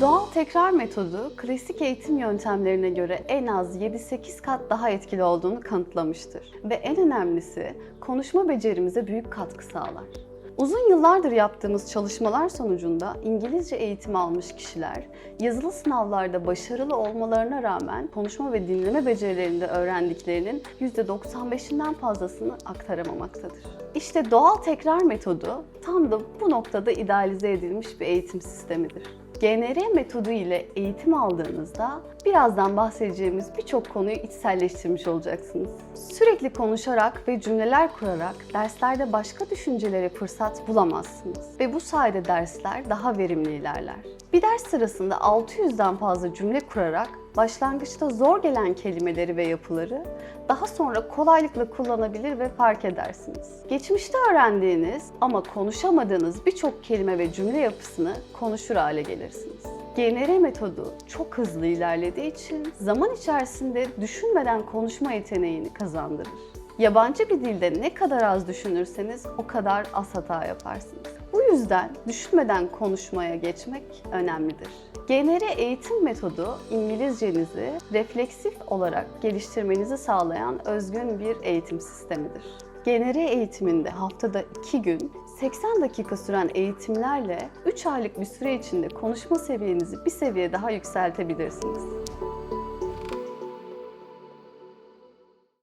Doğal tekrar metodu klasik eğitim yöntemlerine göre en az 7-8 kat daha etkili olduğunu kanıtlamıştır. Ve en önemlisi konuşma becerimize büyük katkı sağlar. Uzun yıllardır yaptığımız çalışmalar sonucunda İngilizce eğitim almış kişiler yazılı sınavlarda başarılı olmalarına rağmen konuşma ve dinleme becerilerinde öğrendiklerinin %95'inden fazlasını aktaramamaktadır. İşte doğal tekrar metodu tam da bu noktada idealize edilmiş bir eğitim sistemidir. GNR metodu ile eğitim aldığınızda birazdan bahsedeceğimiz birçok konuyu içselleştirmiş olacaksınız. Sürekli konuşarak ve cümleler kurarak derslerde başka düşüncelere fırsat bulamazsınız ve bu sayede dersler daha verimli ilerler. Bir ders sırasında 600'den fazla cümle kurarak başlangıçta zor gelen kelimeleri ve yapıları daha sonra kolaylıkla kullanabilir ve fark edersiniz. Geçmişte öğrendiğiniz ama konuşamadığınız birçok kelime ve cümle yapısını konuşur hale gelirsiniz. GNR metodu çok hızlı ilerlediği için zaman içerisinde düşünmeden konuşma yeteneğini kazandırır. Yabancı bir dilde ne kadar az düşünürseniz o kadar az hata yaparsınız. Bu yüzden düşünmeden konuşmaya geçmek önemlidir. GNR eğitim metodu İngilizcenizi refleksif olarak geliştirmenizi sağlayan özgün bir eğitim sistemidir. GNR eğitiminde haftada 2 gün 80 dakika süren eğitimlerle 3 aylık bir süre içinde konuşma seviyenizi bir seviye daha yükseltebilirsiniz.